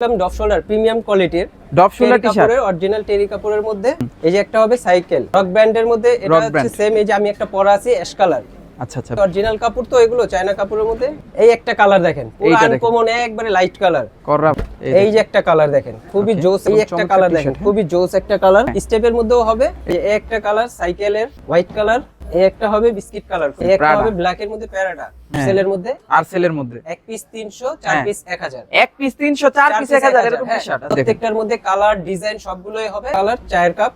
ডফ shoulder premium কোয়ালিটির। Drop shoulder T shirt original terry কাপড়ের মধ্যে। এই যে একটা হবে সাইকেল। রক ব্র্যান্ডের মধ্যে এটা হচ্ছে সেম এই যে আমি একটা পরা আছি অ্যাশ কালার আচ্ছা আচ্ছা। অরিজিনাল কাপড় তো এগুলো চায়না কাপড়ের মধ্যে। এই একটা কালার দেখেন পুরো আনকমন একবারে লাইট কালার কররা এই যে একটা কালার দেখেন খুবই জোস এই একটা কালার দেখেন হ্যাঁ। খুবই জোস একটা কালার স্টেপের মধ্যেও হবে এই একটা কালার সাইকেলের হোয়াইট কালার এই একটা হবে বিস্কিট কালার এই একটা হবে ব্ল্যাক এর মধ্যে প্যারাডা হ্যাঁ। সেলের মধ্যে? আর সেলের মধ্যে। এক পিস তিনশো চার হ্যাঁ। পিস এক হাজার। এক পিস তিনশো চার পিস এক হাজার এরকম টি হ্যাঁ, শার্ট প্রত্যেকটার মধ্যে কালার ডিজাইন সবগুলোই হবে। কালার চায়ের কাপ।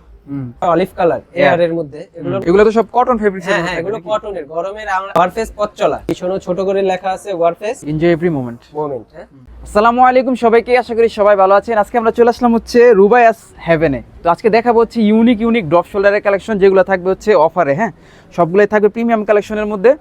অলিভ কালার এয়ার এর মধ্যে। এগুলো এগুলো তো সব কটন ফেব্রিক্স হ্যাঁ হ্যাঁ এগুলো কটনের গরমের ওয়ারফেস পথ চলা। পিছনে ছোট করে লেখা আছে Warfaze enjoy every moment moment হ্যাঁ। আসসালামু আলাইকুম সবাইকে আশা করি সবাই ভালো আছেন। আজকে আমরা চলে আসলাম হচ্ছে রুবায়াস হেভেনে তো আজকে দেখাবো হচ্ছে ইউনিক ইউনিক ড্রপ শোল্ডারের কালেকশন যেগুলো থাকবে হচ্ছে অফারে হ্যাঁ? সবগুলোই থাকবে প্রিমিয়াম কালেকশনের মধ্যে।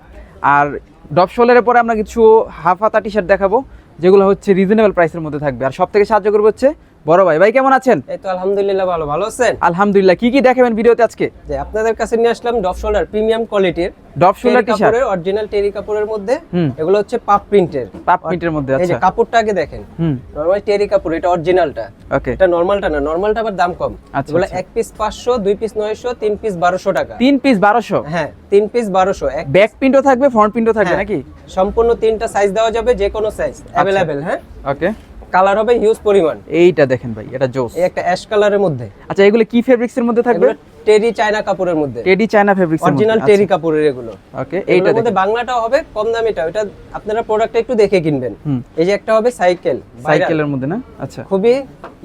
আর ড্রপ শোল্ডারের পরে আমরা কিছু হাফ হাতা টি শার্ট দেখাবো যেগুলো হচ্ছে রিজনেবল প্রাইসের মধ্যে থাকবে। আর সব থেকে সাহায্য করবে হচ্ছে বড় ভাই ভাই কেমন আছেন? এই তো আলহামদুলিল্লাহ ভালো ভালো আছেন? আলহামদুলিল্লাহ কি কি দেখাবেন ভিডিওতে আজকে? যে আপনাদের কাছে নিয়ে আসলাম ডফ শোল্ডার প্রিমিয়াম কোয়ালিটির drop shoulder T shirt original terry কাপড়ের মধ্যে। এগুলো হচ্ছে পাপ প্রিন্টের পাপ প্রিন্টের মধ্যে আচ্ছা এই যে আচ্ছা। কাপড়টা আগে দেখেন। হুম। নরমাল টেরি কাপড় এটা অরিজিনালটা ওকে এটা নরমালটা না নরমালটা আবার দাম কম। আচ্ছা, এগুলো আচ্ছা। এক পিস পাঁচশো দুই পিস নয়শো তিন পিস বারোশো টাকা। তিন পিস বারোশো? হ্যাঁ তিন পিস বারোশো। এক ব্যাক প্রিন্টও থাকবে ফ্রন্ট প্রিন্টও থাকবে হ্যাঁ, নাকি? সম্পূর্ণ তিনটা সাইজ দেওয়া যাবে যে কোনো সাইজ অ্যাভেলেবেল হ্যাঁ? ওকে কালার হবে হিউজ পরিমাণ। এইটা দেখেন ভাই এটা জোস। এই একটা অ্যাশ কালারের মধ্যে। আচ্ছা এগুলো কি ফেব্রিক্স এর মধ্যে থাকবে? টেরি চায়না কাপড়ের মধ্যে। Teddy China fabrics original terry কাপড়ের এগুলো। ওকে এইটা এইটার মধ্যে বাংলাটাও হবে কম দামিটা ওটা আপনারা প্রোডাক্টটা একটু দেখে কিনবেন। এই যে একটা হবে সাইকেল সাইকেলের মধ্যে না? আচ্ছা। খুবই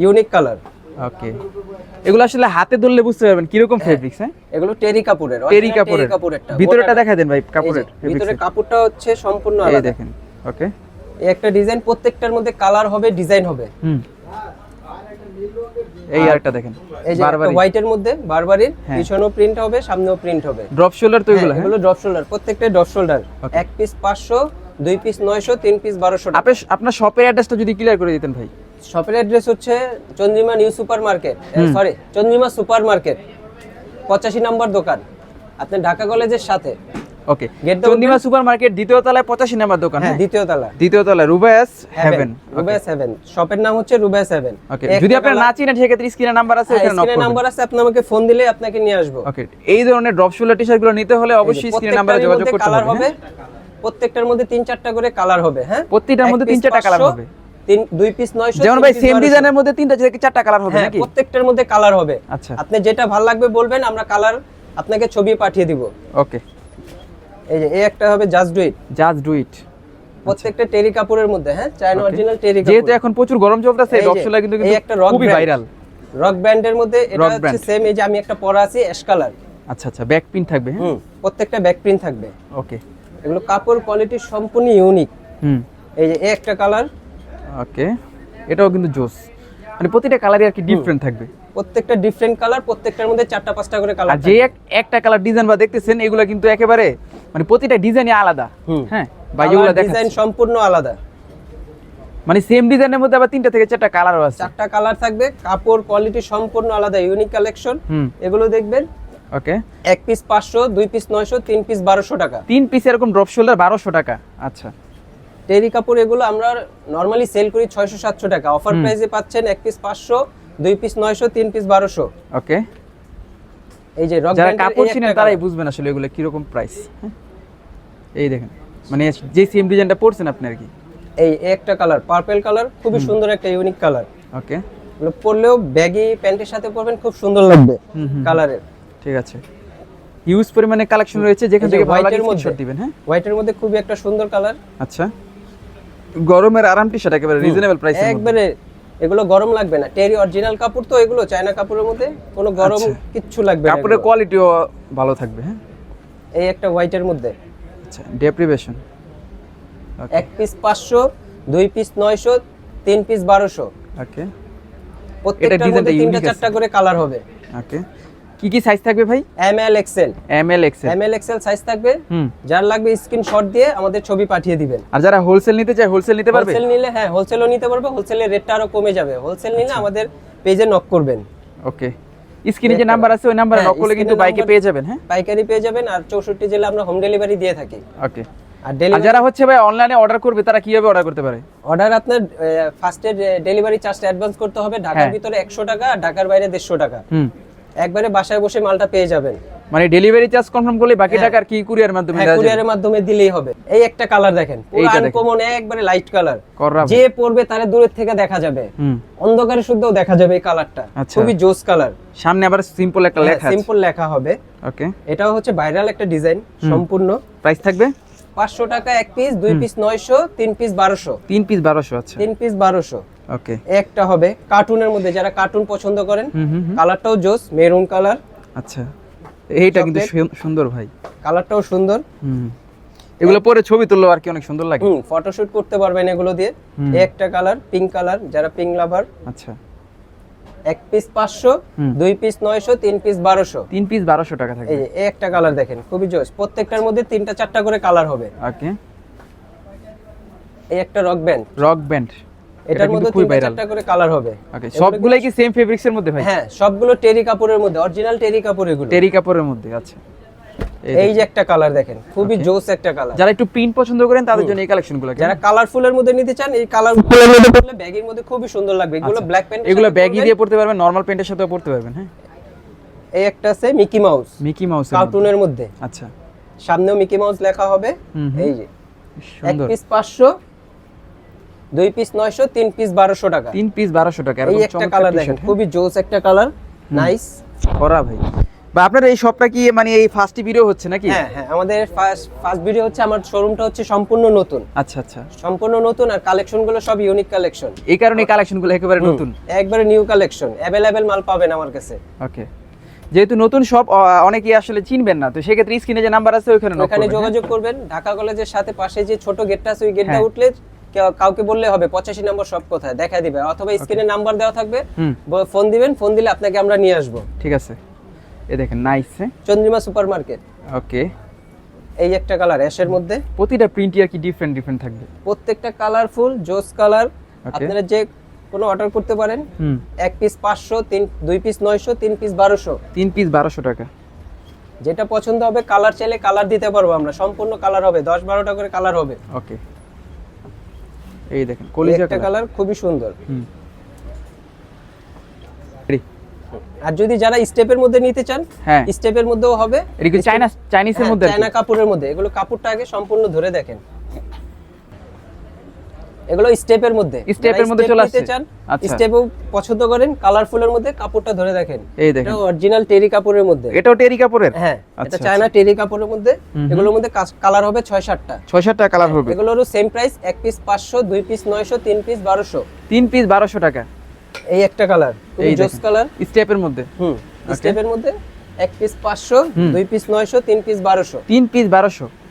ইউনিক কালার ওকে এগুলো আসলে হাতে ধরলে বুঝতে পারবেন কীরকম ফেব্রিক্স হ্যাঁ? এগুলো টেরি কাপড়ের টেরি কাপড়ের। ভিতরেটা গোটাটা। দেখা দেন ভাই কাপড়ের ভিতরে কাপড়টা হচ্ছে সম্পূর্ণ আলাদা। দেখেন ওকে একটা ডিজাইন প্রত্যেকটার মধ্যে কালার হবে ডিজাইন হবে। এই আরেকটা দেখেন এই যে হোয়াইটের মধ্যে বারবারির হ্যাঁ। পিছনেও প্রিন্ট হবে সামনেও প্রিন্ট হবে। ড্রপ শোল্ডার তো এগুলো হ্যাঁ, হ্যাঁ? এগুলো ড্রপ শোল্ডার প্রত্যেকটা ড্রপ শোল্ডার এক পিস পাঁচশো দুই পিস নয়শো তিন পিস বারোশো টাকা। আপনি আপনার শপের অ্যাড্রেসটা যদি ক্লিয়ার করে দিতেন ভাই। শপের অ্যাড্রেস হচ্ছে Chandrima new super market sorry Chandrima super market পঁচাশি নম্বর দোকান। আপনি ঢাকা কলেজের সাথে। ওকে চন্দিমা সুপার মার্কেট দ্বিতীয় তলায় পঁচাশি নাম্বার দোকান হ্যাঁ হ্যাঁ? দ্বিতীয় তলা। দ্বিতীয় তলায় রুবায়াস হেভেন সেভেন শপের নাম হচ্ছে রুবাই সেভেন ওকে যদি আপনার না চিনেন সেক্ষেত্রে স্ক্রিনে নাম্বার আছে নক নাম্বার আছে আপনি আমাকে ফোন দিলে আপনাকে নিয়ে আসব। ওকে এই ধরনের ড্রপ শোল্ডার টি শার্টগুলো নিতে হলে অবশ্যই স্ক্রিনে নাম্বারে যোগাযোগ করতে হবে। প্রত্যেকটার মধ্যে তিন চারটা করে কালার হবে হ্যাঁ? প্রত্যেকটার মধ্যে তিন চারটা কালার হবে। তিন দুই পিস নয়শো যেমন ভাই সেম ডিজাইনের মধ্যে তিনটা থেকে চারটা কালার হবে হ্যাঁ নাকি? প্রত্যেকটার মধ্যে কালার হবে। আচ্ছা। আপনি যেটা ভালো লাগবে বলবেন আমরা কালার আপনাকে ছবি পাঠিয়ে দিব। ওকে এই যে এই একটা হবে just do it just do it প্রত্যেকটা টেরি কাপড়ের মধ্যে হ্যাঁ? চায়না অরিজিনাল টেরি যেহেতু এখন প্রচুর গরম চলতেছে এই কিন্তু একটা কিন্তু rock খুবই ভাইরাল রক ব্র্যান্ডের মধ্যে এটা হচ্ছে সেম এই যে আমি একটা পরা আছি অ্যাশ কালার আচ্ছা আচ্ছা ব্যাক পিন থাকবে হ্যাঁ? প্রত্যেকটা ব্যাক প্রিন্ট থাকবে। ওকে এগুলো কাপড় কোয়ালিটি সম্পূর্ণ ইউনিক হুম। এই যে একটা কালার ওকে এটাও কিন্তু জোস। মানে প্রতিটা কালারই আর কি ডিফারেন্ট থাকবে। প্রত্যেকটা ডিফারেন্ট কালার প্রত্যেকটার মধ্যে চারটা পাঁচটা করে কালার যে একটা কালার ডিজাইন বা দেখতেছেন এগুলো কিন্তু একেবারে মানে প্রতিটা ডিজাইনই আলাদা। হ্যাঁ বা যেগুলো ডিজাইন সম্পূর্ণ আলাদা। মানে সেম ডিজাইনের মধ্যে আবার তিনটা থেকে চারটা কালারও আছে। চারটা কালার থাকবে কাপড় কোয়ালিটি সম্পূর্ণ আলাদা ইউনিক কালেকশন এগুলো দেখবেন ওকে এক পিস পাঁচশো দুই পিস নয়শো তিন পিস বারোশো টাকা। তিন পিস এরকম ড্রপ শোল্ডার বারোশো টাকা। আচ্ছা। টেরি কাপড় এগুলো আমরা নর্মালি সেল করি ছয়শো সাতশো টাকা। অফার প্রাইসে পাচ্ছেন এক পিস পাঁচশো দুই পিস নয়শো তিন পিস বারোশো। ওকে এই যে রক যারা কাপড় চিনেন তারাই বুঝবেন আসলে এগুলো কীরকম প্রাইস এই দেখেন মানে যে সেম ডিজাইনটা পড়ছেন আপনি আর কি। এই একটা কালার পার্পল কালার খুবই সুন্দর একটা ইউনিক কালার ওকে পরলেও ব্যাগি প্যান্টের সাথে পরবেন খুব সুন্দর লাগবে কালারের ঠিক আছে। হিউজ পরিমাণে কালেকশন রয়েছে যেখান থেকে ভালো লাগে মধ্যে। স্ক্রিনশট দিবেন হ্যাঁ? হোয়াইটের মধ্যে খুবই একটা সুন্দর কালার আচ্ছা। গরমের আরাম টি শার্ট একেবারে রিজনেবল প্রাইসে একবারে এগুলো গরম লাগবে না। টেরি অরিজিনাল কাপড় তো এগুলো চায়না কাপড়ের মধ্যে কোনো গরম আচ্ছা। কিচ্ছু লাগবে না কাপড়ের কোয়ালিটিও ভালো থাকবে হ্যাঁ? এই একটা হোয়াইটের মধ্যে। আচ্ছা ডেপ্রিভেশন এক পিস পাঁচশো দুই পিস নয়শো তিন পিস বারোশো। ওকে প্রত্যেকটা মধ্যে তিনটা চারটা করে কালার হবে। ওকে কি কি সাইজ থাকবে ভাই? M L XL M L XL M L XL size থাকবে। যার লাগবে স্ক্রিনশট দিয়ে আমাদের ছবি পাঠিয়ে দিবেন। আর যারা হোলসেল নিতে চায় হোলসেল নিতে পারবে? হোলসেল নিলে হ্যাঁ হোলসেলও নিতে পারবে হোলসেলের রেটটা আরও কমে যাবে। হোলসেল নিলে আচ্ছা। আমাদের পেজে নক করবেন। ওকে স্ক্রিনে যে নাম্বার আছে ওই নাম্বারে হ্যাঁ, নক করলে কিন্তু বাইকে পেয়ে যাবেন হ্যাঁ? পাইকারি পেয়ে যাবেন আর চৌষট্টি জেলা আমরা হোম ডেলিভারি দিয়ে থাকি। ওকে আর যারা হচ্ছে ভাই অনলাইনে অর্ডার করবে তারা কীভাবে অর্ডার করতে পারে? অর্ডার আপনার ফার্স্টে ডেলিভারি চার্জটা অ্যাডভান্স করতে হবে। ঢাকার হ্যাঁ। ভিতরে একশো টাকা আর ঢাকার বাইরে দেড়শো টাকা। হুম। একবারে বাসায় বসে মালটা পেয়ে যাবেন। মানে ডেলিভারি চার্জ কনফার্ম করলে বাকি হ্যাঁ। টাকা আর কি কুরিয়ার মাধ্যমে হ্যাঁ দেওয়া কুরিয়ারের মাধ্যমে দিলেই হবে। এই একটা কালার দেখেন। পুরো আনকমন একবারে লাইট কালার যে পড়বে তারে দূরের থেকে দেখা যাবে। অন্ধকারে শুদ্ধও দেখা যাবে এই কালারটা আচ্ছা। খুবই জোস কালার সামনে আবার সিম্পল একটা লেখা সিম্পল লেখা হবে। ওকে। এটাও হচ্ছে ভাইরাল একটা ডিজাইন সম্পূর্ণ। প্রাইস থাকবে? পাঁচশো টাকা এক পিস দুই পিস নয়শো তিন পিস বারোশো। তিন পিস বারোশো আচ্ছা। তিন পিস বারোশো। ওকে একটা হবে কার্টুনের মধ্যে যারা কার্টুন পছন্দ করেন। কালারটাও জোস মেরুন কালার আচ্ছা এইটা কিন্তু সুন্দর ভাই। কালারটাও সুন্দর। হুম এগুলো পরে ছবি তুললো আর কি অনেক সুন্দর লাগে। হুম ফটোশুট করতে পারবেন এগুলো দিয়ে। একটা কালার পিঙ্ক কালার যারা পিঙ্ক লাভার আচ্ছা। এক পিস পাঁচশো দুই পিস নয়শো তিন পিস বারোশো। তিন পিস বারোশো টাকা থাকে এই একটা কালার দেখেন খুবই জোস। প্রত্যেকটার মধ্যে তিনটা চারটা করে কালার হবে। ওকে এই একটা রক ব্যান্ড রক ব্যান্ড এটার মধ্যে খুবই ভাইরাল চারটা করে কালার হবে। ওকে সবগুলাই কি সেম ফেব্রিক্স এর মধ্যে ভাই? হ্যাঁ সবগুলো টেরি কাপড়ের মধ্যে অরিজিনাল টেরি কাপড় এগুলো। টেরি কাপড়ের মধ্যে আচ্ছা। এই যে একটা কালার দেখেন খুবই জোস একটা কালার যারা একটু প্রিন্ট পছন্দ করেন তাদের জন্য এই কালেকশনগুলো যারা কালারফুলের মধ্যে নিতে চান এই কালার ফুলের মধ্যে পরলে ব্যাগের মধ্যে খুবই সুন্দর লাগবে। এগুলো ব্ল্যাক প্যান্ট আচ্ছা। এগুলো ব্যাগি দিয়ে পড়তে পারবেন নরমাল প্যান্টের সাথেও পড়তে পারবেন হ্যাঁ? এই একটা আছে মিকি মাউস মিকি মাউস কার্টুনের মধ্যে। আচ্ছা। সামনেও মিকি মাউস লেখা হবে। এই যে। এক পিস পাঁচশো দুই পিস নয়শো তিন পিস বারোশো টাকা। তিন পিস বারোশো টাকা এই একটা কালার দেখেন হ্যাঁ? খুবই জোস একটা কালার নাইস করা ভাই। বা আপনার এই শপটা কি মানে এই ফার্স্ট ভিডিও হচ্ছে নাকি? হ্যাঁ হ্যাঁ আমাদের ফার্স্ট ফার্স্ট ভিডিও হচ্ছে আমার শোরুমটা হচ্ছে সম্পূর্ণ নতুন। আচ্ছা আচ্ছা। সম্পূর্ণ নতুন আর কালেকশনগুলো সব ইউনিক কালেকশন এই কারণে কালেকশনগুলো একেবারে নতুন? একবারে নিউ কালেকশন অ্যাভেলেবেল মাল পাবেন আমার কাছে। ওকে। যেহেতু নতুন সব অনেকেই আসলে চিনবেন না তো সেক্ষেত্রে স্ক্রিনে যে নাম্বার আছে knock ওখানে হ্যাঁ? যোগাযোগ করবেন ঢাকা কলেজের সাথে পাশে যে ছোট গেটটা আছে ওই গেটটা হ্যাঁ। উঠলে কাউকে বললে হবে পঁচাশি নম্বর সব কোথায়? দেখা দিবে। অথবা স্ক্রিনে নাম্বার দেওয়া থাকবে। ফোন দিবেন ফোন দিলে আপনাকে আমরা নিয়ে আসব। ঠিক আছে। এ দেখেন nice Chandrima super market okay এই একটা কালার অ্যাশের মধ্যে। প্রতিটা প্রিন্টই আর কি ডিফারেন্ট ডিফারেন্ট থাকবে? প্রত্যেকটা কালারফুল জোস কালার আপনারা যে কোনো অর্ডার করতে পারেন হুম। এক পিস পাঁচশো তিন দুই পিস নয়শো তিন পিস বারোশো। তিন পিস বারোশো টাকা। যেটা পছন্দ হবে কালার চাইলে কালার দিতে পারব আমরা। সম্পূর্ণ কালার হবে দশ বারোটা করে কালার হবে। ওকে এই দেখেন কলিজা একটা কালার খুবই সুন্দর। আর যদি যারা স্টেপের মধ্যে নিতে চান হ্যাঁ। স্টেপের মধ্যেও হবে। চাইনা চাইনিজের হ্যাঁ, মধ্যে? চায়না কাপড়ের মধ্যে। এগুলো কাপড়টা আগে সম্পূর্ণ ধরে দেখেন। এগুলো স্টেপের মধ্যে। এর মধ্যে চলে আসছে। চান আচ্ছা। স্টেপও পছন্দ করেন কালারফুলের মধ্যে কাপড়টা ধরে দেখেন। এই দেখেন। এটা অরিজিনাল টেরি কাপড়ের মধ্যে। এটাও টেরি কাপড়ের? হ্যাঁ এটা আচ্ছা, চায়না টেরি কাপড়ের মধ্যে। এগুলোর মধ্যে কালার হবে ছয় সাতটা ছয় সাতটা কালার হবে। এগুলোরও সেম প্রাইস এক পিস পাঁচশো দুই পিস নয়শো তিন পিস বারোশো। তিন পিস বারোশো টাকা। এই একটা কালার এই জোস কালার স্টেপের মধ্যে। হুম স্টেপের মধ্যে এক পিস পাঁচশো হুম। দুই পিস নয়শো তিন পিস বারোশো। তিন পিস বারোশো। এগুলো তো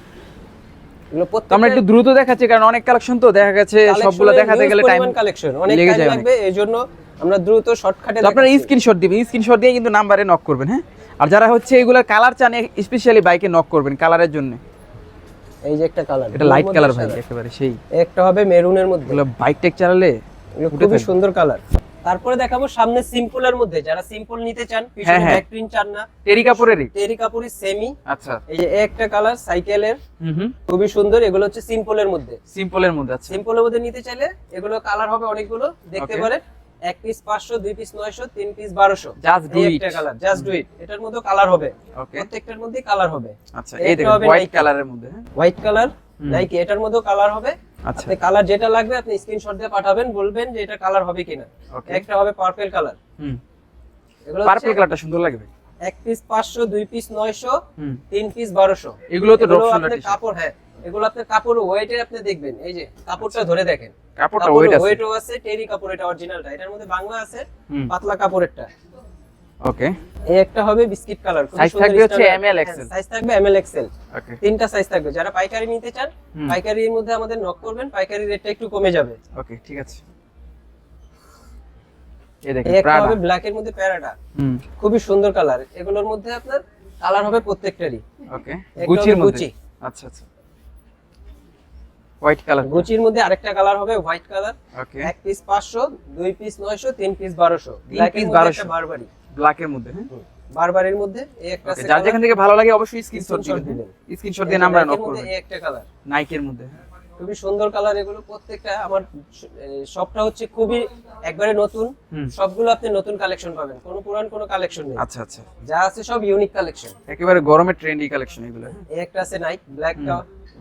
আমরা একটু দ্রুত দেখাচ্ছি কারণ অনেক কালেকশন তো দেখা গেছে সবগুলো দেখাতে গেলে টাইম কালেকশন অনেক লেগে টাইম লাগবে এই জন্য আমরা দ্রুত শর্টকাটে আপনারা স্ক্রিনশট দিবেন স্ক্রিনশট দিয়ে কিন্তু নাম্বারে নক করবেন হ্যাঁ? আর যারা হচ্ছে এগুলোর কালার চান স্পেশালি বাইকে নক করবেন কালারের জন্য। এই যে একটা কালার এটা লাইট কালার ভাই একেবারে সেই। একটা হবে মেরুনের মধ্যে। বাইক টেক চালালে খুবই সুন্দর কালার তারপরে দেখাবো সামনে সিম্পলের মধ্যে যারা সিম্পল নিতে চান পিছনে হ্যাঁ, হ্যাঁ। ব্যাক প্রিন্ট চান না। টেরি টেরি কাপড়ের সেমি আচ্ছা। এই যে একটা কালার সাইকেলের খুবই সুন্দর এগুলো হচ্ছে সিম্পলের মধ্যে। সিম্পলের মধ্যে আছে সিম্পলের মধ্যে নিতে চাইলে এগুলো কালার হবে অনেকগুলো দেখতে. পারেন। এক পিস পাঁচশো দুই পিস নয়শো তিন পিস বারোশো। একটা কালার জাস্ট ডু ইট এটার মধ্যে কালার হবে। প্রত্যেকটার মধ্যেই কালার হবে। আচ্ছা এই হবে হোয়াইট কালারের মধ্যে হ্যাঁ? White colour. নাইকি এটার মধ্যে কালার হবে। আচ্ছা। আপনি কালার যেটা লাগবে আপনি স্ক্রিনশট দিয়ে পাঠাবেন বলবেন যে এটা কালার হবে কিনা। একটা হবে পার্পল কালার হুম। এগুলো পার্পল কালারটা সুন্দর লাগবে। এক পিস পাঁচশো দুই পিস নয়শো হুম। তিন পিস বারোশো। এগুলো তো ড্রপ শোল্ডার কাপড় হ্যাঁ। এগুলো আপনি কাপড় ওয়েটে আপনি দেখবেন। এই যে কাপড়টা ধরে দেখেন। কাপড়টা ওয়েট আছে। ওয়েটও আছে টেরি কাপড় এটা অরিজিনালটা এটার মধ্যে বাংলা আছে পাতলা কাপড়েরটা। ওকে এই একটা হবে বিস্কিট কালার Size থাকবে হচ্ছে ML XL সাইজ থাকবে এমএল এক্সেল ওকে তিনটা সাইজ থাকবে। যারা পাইকারি নিতে চান পাইকারির মধ্যে আমাদের নক করবেন পাইকারি রেটটা একটু কমে যাবে। ওকে ঠিক আছে। এই দেখেন প্রাডা হবে ব্ল্যাক এর মধ্যে প্যারাটা হুম। খুবই সুন্দর কালার এগুলোর মধ্যে আপনার কালার হবে প্রত্যেকটারই। ওকে গুচির মধ্যে। আচ্ছা আচ্ছা। হোয়াইট কালার গুচির মধ্যে আরেকটা কালার হবে হোয়াইট কালার ওকে এক পিস পাঁচশো দুই পিস নয়শো তিন পিস বারোশো। তিন ব্ল্যাক পিস 1200 বারোশো। বারবারি ব্ল্যাক এর মধ্যে হ্যাঁ? বারবারের মধ্যে এই একটা আছে যার যেখান থেকে ভালো লাগে অবশ্যই স্ক্রিনশট দিবেন। স্ক্রিনশট দিয়ে নাম্বার নক করবেন। এই একটা কালার নাইকের মধ্যে খুবই সুন্দর কালার এগুলো। প্রত্যেকটা আমার সবটা হচ্ছে খুবই একবারে নতুন। সবগুলো আপনি নতুন কালেকশন পাবেন। কোনো পুরান কোনো কালেকশন নেই। আচ্ছা আচ্ছা। যা আছে সব ইউনিক কালেকশন একেবারে গরমের ট্রেন্ডি কালেকশন এগুলো এই একটা আছে নাইক ব্ল্যাক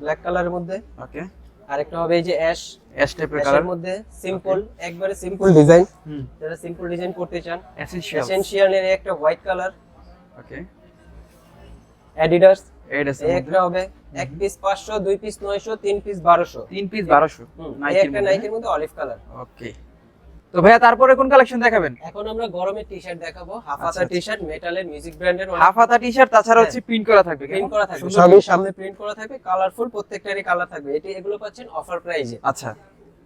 ব্ল্যাক কালারের মধ্যে। ওকে আরেকটা হবে এই যে অ্যাশ অ্যাশ টাইপের কালার মধ্যে সিম্পল একবারে সিম্পল ডিজাইন যারা সিম্পল ডিজাইন করতে চান এসেনশিয়াল এর একটা white colour okay Adidas Adidas একটা হবে এক পিস পাঁচশো দুই পিস নয়শো তিন পিস বারোশো। তিন পিস 1200 এই নাইকের একটা নাইকের মধ্যে অলিভ কালার ওকে তো ভাইয়া তারপরে কোন কালেকশন দেখাবেন? এখন আমরা গরমের টি শার্ট দেখাবো হাফ হাতা টি শার্ট মেটালের মিউজিক ব্র্যান্ডের হাফ হাতা টি-শার্ট তাছাড়া হ্যাঁ। হচ্ছে প্রিন্ট করা থাকবে প্রিন্ট করা থাকবে। সবই সামনে প্রিন্ট করা থাকবে। কালারফুল প্রত্যেকটারই কালার থাকবে। এটি এগুলো পাচ্ছেন অফার প্রাইজে আচ্ছা।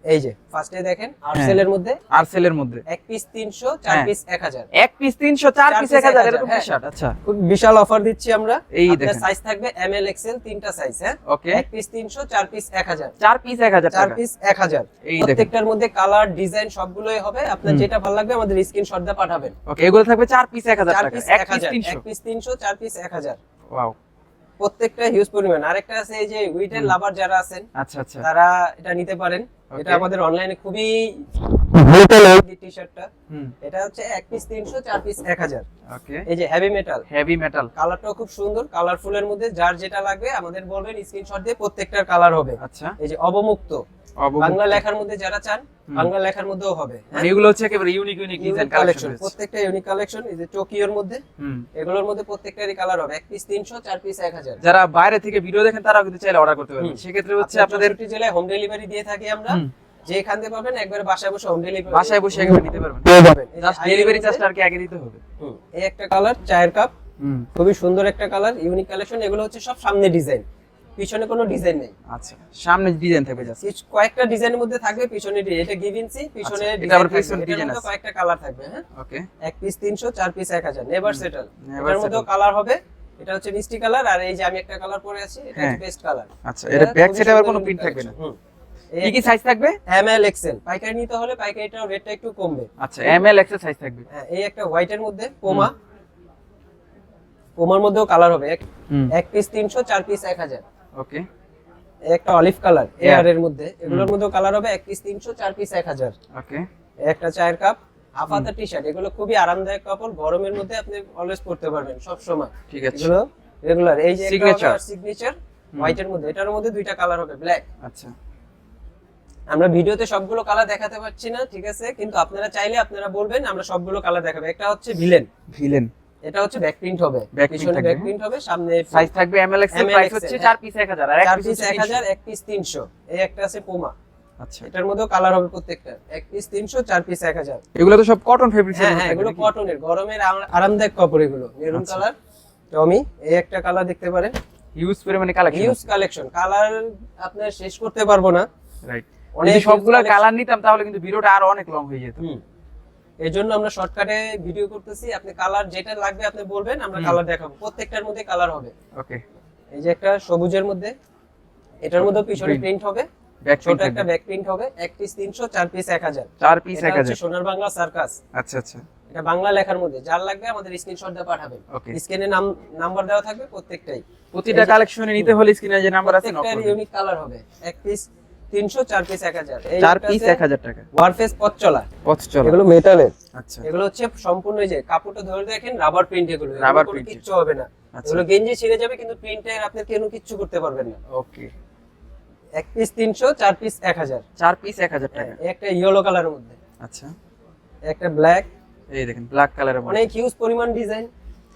এই যে ফার্স্টে দেখেন আরসেলের মধ্যে আরসেলের মধ্যে। এক পিস তিনশো চার হ্যাঁ। পিস এক হাজার। এক পিস 300 চার চার পিস piece 1000 1000 এরকম হ্যাঁ। টি-শার্ট আচ্ছা। খুব বিশাল অফার দিচ্ছি আমরা। এই দেখেন। সাইজ থাকবে এম এল এক্সেল তিনটা সাইজ হ্যাঁ। ওকে এক পিস তিনশো চার পিস এক হাজার। চার পিস 1000 চার পিস এক হাজার। এই দেখেন। প্রত্যেকটার মধ্যে কালার ডিজাইন সবগুলোই হবে। আপনার যেটা ভালো লাগবে আমাদের স্ক্রিনশট দিয়ে পাঠাবেন। ওকে এগুলো থাকবে চার পিস 1000 চার টাকা। পিস এক এক পিস হাজার। এক পিস তিনশো চার পিস এক হাজার। ওয়াও প্রত্যেকটা হিউজ পরিমাণ। আরেকটা আছে এই যে উইটের লাভার যারা আছেন আচ্ছা আচ্ছা। তারা এটা নিতে পারেন. এটা আমাদের অনলাইনে খুবই টি শার্টটা হুম। এটা হচ্ছে এক পিস তিনশো চার পিস এক হাজার। ওকে এই যে হেভি মেটাল হেভি মেটাল কালারটাও খুব সুন্দর। কালারফুলের মধ্যে যার যেটা লাগবে আমাদের বলবেন স্ক্রিনশট দিয়ে প্রত্যেকটার কালার হবে। আচ্ছা। এই যে অবমুক্ত। বাংলা লেখার মধ্যে যারা চান বাংলা লেখার মধ্যেও হবে মানে এগুলো হচ্ছে একেবারে ইউনিক ইউনিক ডিজাইন কালেকশন প্রত্যেকটা ইউনিক কালেকশন এই যে টোকিওর মধ্যে এগুলোর মধ্যে প্রত্যেকটারই কালার হবে। এক পিস তিনশো চার পিস এক হাজার। যারা বাইরে থেকে ভিডিও দেখেন তারাও কিন্তু চাইলে অর্ডার করতে পারবেন। সেক্ষেত্রে হচ্ছে আপনাদের জেলায় হোম ডেলিভারি দিয়ে থাকি আমরা। যে এখান থেকে পাবেন একবার বাসায় বসে হোম ডেলিভারি বাসায় বসে একেবারে নিতে পারবেন। জাস্ট ডেলিভারি চার্জটা আর কি আগে দিতে হবে। এই একটা কালার চায়ের কাপ খুবই সুন্দর একটা কালার ইউনিক কালেকশন এগুলো হচ্ছে সব সামনে ডিজাইন পিছনে কোনো ডিজাইন নেই। আচ্ছা সামনে ডিজাইন থাকবে জাস্ট কয়েকটা ডিজাইনের মধ্যে থাকবে পিছনে ডিজাইন এটা গিভিনসি পিছনে আচ্ছা, এটা ডিজাইন আবার পিছনে মধ্যে আছে। কয়েকটা কালার থাকবে হ্যাঁ? ওকে এক পিস তিনশো চার পিস এক হাজার নেভার সেটেল এটার মধ্যেও কালার হবে এটা হচ্ছে মিষ্টি কালার আর এই যে আমি একটা কালার পরে আছি এটা হ্যাঁ। হচ্ছে পেস্ট কালার আচ্ছা এটা ব্যাক সাইডে আবার কোনো প্রিন্ট থাকবে না? কি কি সাইজ থাকবে? এম এল এক্সেল পাইকারি নিতে হলে পাইকারিটার রেটটা একটু কমবে। আচ্ছা এম এল এক্সেল সাইজ থাকবে। হ্যাঁ, এই একটা হোয়াইটের মধ্যে পোমা পোমার মধ্যেও কালার হবে। এক- এক পিস তিনশো চার পিস এক হাজার। ওকে। একটা অলিভ কালার এয়ার এর মধ্যে। এগুলোর মধ্যেও কালার হবে এক পিস তিনশো চার পিস এক হাজার। ওকে। একটা চায়ের কাপ হাফাতা টি শার্ট এগুলো খুবই আরামদায়ক কাপড় গরমের মধ্যে আপনি অলওয়েজ পরতে পারবেন সব সময় ঠিক আছে। এগুলো রেগুলার এই যে Signature. সিগনেচার হোয়াইটের মধ্যে। এটার মধ্যে দুইটা কালার হবে ব্ল্যাক আচ্ছা। আমরা ভিডিওতে সবগুলো কালার দেখাতে পারছি না ঠিক আছে? কিন্তু আপনারা চাইলে আপনারা বলবেন আমরা সবগুলো কালার দেখাবো। একটা হচ্ছে ভিলেন ভিলেন এটা হচ্ছে ব্যাক প্রিন্ট হবে। পিছনে ব্যাক প্রিন্ট হবে সামনে সাইজ থাকবে প্রাইস হচ্ছে হ্যাঁ। 4 পিস 1000 আর এক চার পিস পিস 1000 হাজার এক পিস তিনশো। এই একটা আছে পোমা আচ্ছা। এটার মধ্যেও কালার হবে প্রত্যেকটা। এক পিস তিনশো চার পিস এক হাজার। এগুলো তো সব কটন হ্যাঁ হ্যাঁ এগুলো কটনের গরমের আরামদায়ক কাপড় এগুলো। মেরুন আচ্ছা। কালার টমি এই একটা কালার দেখতে পারেন। ইউজ পরিমাণে কালেকশন হিউজ কালেকশন কালার আপনার শেষ করতে পারব না। রাইট অনেক সবগুলা কালার নিতাম তাহলে কিন্তু ভিডিওটা আরও অনেক লং হয়ে যেত। জন্য আমরা শর্টকাটে ভিডিও করতেছি। আপনি কালার যেটা লাগবে আপনি বলবেন আমরা কালার দেখাবো। প্রত্যেকটার মধ্যে কালার হবে। ওকে এই যে একটা সবুজের মধ্যে এটার মধ্যে পিছনে প্রিন্ট হবে। ছোট একটা ব্যাক প্রিন্ট হবে। এক পিস তিনশো চার পিস এক হাজার। 4 পিস এটা হচ্ছে 1000 সোনার বাংলা সার্কাস আচ্ছা আচ্ছা। এটা বাংলা লেখার মধ্যে। যার লাগবে আমাদের স্ক্রিনশট দিয়ে পাঠাবেন. স্ক্রিনে নাম নাম্বার দেওয়া থাকবে প্রত্যেকটাই। প্রতিটা কালেকশনে নিতে হলে স্ক্রিনে যে নাম্বার আছে নক করবেন ইউনিক কালার হবে। এক পিস তিনশো চার পিস এক হাজার। 4 পিস 1000 টাকা। ওয়ারফেস পথ চলা পথ চলো। এগুলো মেটালের আচ্ছা। এগুলো হচ্ছে সম্পূর্ণ যে কাপড়টা ধরে দেখেন রাবার প্রিন্ট এগুলো। কোনো print। কিচ্ছু হবে না। আচ্ছা। এগুলো গেঞ্জি ছিঁড়ে যাবে কিন্তু প্রিন্টের আপনি কেন কিচ্ছু করতে পারবেন না। ওকে এক পিস তিনশো চার পিস এক হাজার। 4 পিস 1000 টাকা। একটা ইয়েলো কালারের মধ্যে। আচ্ছা। একটা ব্ল্যাক এই দেখেন ব্ল্যাক কালারের মধ্যে। অনেক হিউজ পরিমাণ ডিজাইন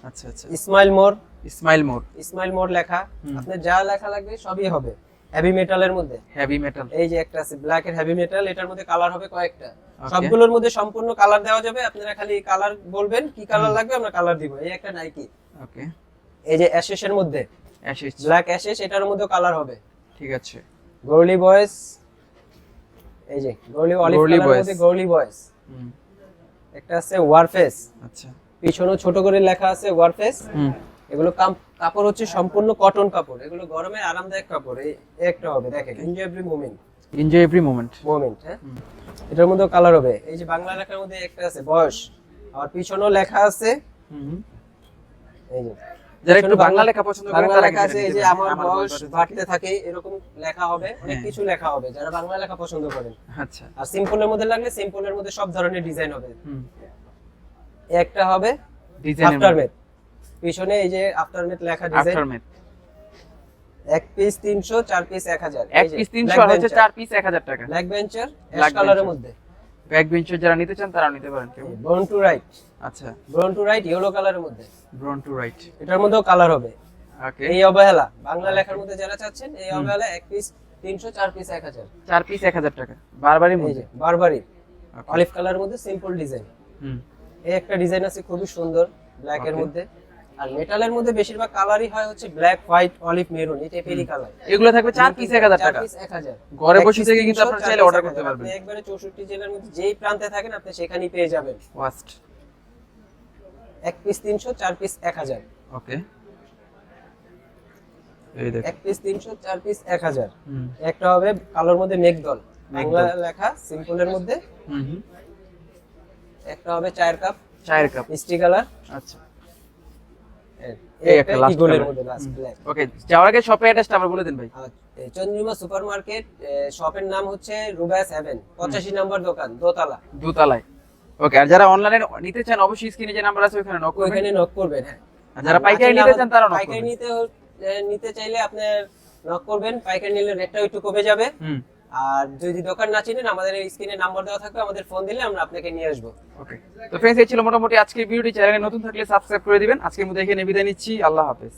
আচ্ছা আচ্ছা। Smile more smile more smile more লেখা। আপনার যা লেখা লাগবে সবই হবে। হেভি মেটালের মধ্যে? হেভি মেটাল এই যে একটা আছে ব্ল্যাক এর হেভি মেটাল এটার মধ্যে কালার হবে কয়েকটা। সবগুলোর মধ্যে সম্পূর্ণ কালার দেওয়া যাবে আপনারা খালি কালার বলবেন কি কালার লাগবে আমরা কালার দিব। এই একটা নাইকি ওকে এই যে অ্যাশেস এর মধ্যে। অ্যাশেজ ব্ল্যাক অ্যাশেস এটার মধ্যে কালার হবে। ঠিক আছে। গর্লি বয়েস এই যে গর্লি অলিভ boys। মধ্যে গর্লি বয়েস একটা আছে ওয়ারফেস আচ্ছা। পিছনে ছোট করে লেখা আছে ওয়ারফেস হুম। এগুলো কাম- কাপড় হচ্ছে সম্পূর্ণ কটন কাপড় এগুলো গরমের আরামদায়ক কাপড় এই একটা হবে দেখেন enjoy every moment enjoy every moment moment হ্যাঁ? এটার মধ্যে কালার হবে। এই যে বাংলা লেখার মধ্যে একটা আছে বয়স। আর পিছনেও লেখা আছে। এই যে যারা একটু বাংলা লেখা পছন্দ বাংলা তারা লেখা আছে এই যে আমার বয়স বাড়তে থাকে এরকম লেখা হবে অনেক হ্যাঁ। কিছু লেখা হবে যারা বাংলা লেখা পছন্দ করেন। আচ্ছা। আর সিম্পলের মধ্যে লাগলে সিম্পলের মধ্যে সব ধরনের ডিজাইন হবে। একটা হবে ডিজাইন আফটারমেথ পিছনে এই যে আফটারমেথ লেখা ডিজাইন আফটারমেথ এক পিস তিনশো চার পিস এক হাজার। এক পিস 300 আর হচ্ছে চার পিস 1000 টাকা। ব্ল্যাক বেঞ্চার Black কালারের। মধ্যে। ব্যাক বেঞ্চের যারা নিতে চান তারা নিতে পারেন কেউ। বোন টু রাইট আচ্ছা। বোন টু রাইট ইয়েলো কালারের মধ্যে। ব্রন টু রাইট এটার মধ্যেও কালার হবে। ওকে এই অবহেলা বাংলা লেখার মধ্যে যারা চাচ্ছেন এই অবহেলা এক পিস তিনশো চার পিস এক হাজার। চার পিস 1000 টাকা। বারবারই মধ্যে। যে বারবারি Okay. অলিভ কালারের মধ্যে সিম্পল ডিজাইন হুম। এই একটা ডিজাইন আছে খুবই সুন্দর ব্ল্যাক এর মধ্যে। আর মেটালের মধ্যে বেশিরভাগ কালারই হয় হচ্ছে ব্ল্যাক হোয়াইট অলিভ মেরুন এই টাইপেরই কালার এগুলো থাকবে চার পিস 1000 টাকা। 4 পিস 1000 ঘরে বসে থেকে কিন্তু 300, আপনারা চাইলে 1000 করতে পারবেন। আপনি একবারে 64 জেলার মধ্যে যেই প্রান্তে থাকেন আপনি সেখানেই পেয়ে যাবেন। ওয়াস্ট এক পিস 300 চার পিস 1000 ওকে এই দেখো এক পিস 300 চার পিস 1000 হুম। একটা হবে কালোর মধ্যে মেঘদল বাংলা লেখা সিম্পলের মধ্যে। হুম হুম। একটা হবে চায়ের কাপ। চায়ের কাপ। মিষ্টি কালার। আচ্ছা। এই একটা লাস্ট ইগলের মধ্যে লাস্ট ব্ল্যাক ওকে যাওয়ার আগে শপে অ্যাড্রেসটা আবার বলে দেন ভাই। চন্দ্রিমা সুপার মার্কেট শপের নাম হচ্ছে রুবাই সেভেন পঁচাশি নম্বর দোকান দোতলা। দোতলায়। ওকে আর যারা অনলাইনে নিতে চান অবশ্যই স্ক্রিনে যে নাম্বার আছে ওখানে নক করবেন। নক করবেন হ্যাঁ। আর যারা পাইকারি নিতে চান তারা নক পাইকারি নিতে নিতে চাইলে আপনার নক করবেন পাইকারি নিলে রেটটা একটু কমে যাবে। হুম। আর যদি দোকান না চিনেন, আমাদের এই স্ক্রিনে নাম্বার দেওয়া থাকবে, আমাদের ফোন দিলে আমরা আপনাকে নিয়ে আসব। ওকে তো ফ্রেন্ডস এই ছিল মোটামুটি আজকের ভিডিওটি। চ্যানেলে নতুন থাকলে সাবস্ক্রাইব করে দিবেন। আজকের মধ্যে এখানে বিদায় নিচ্ছি। আল্লাহ হাফেজ।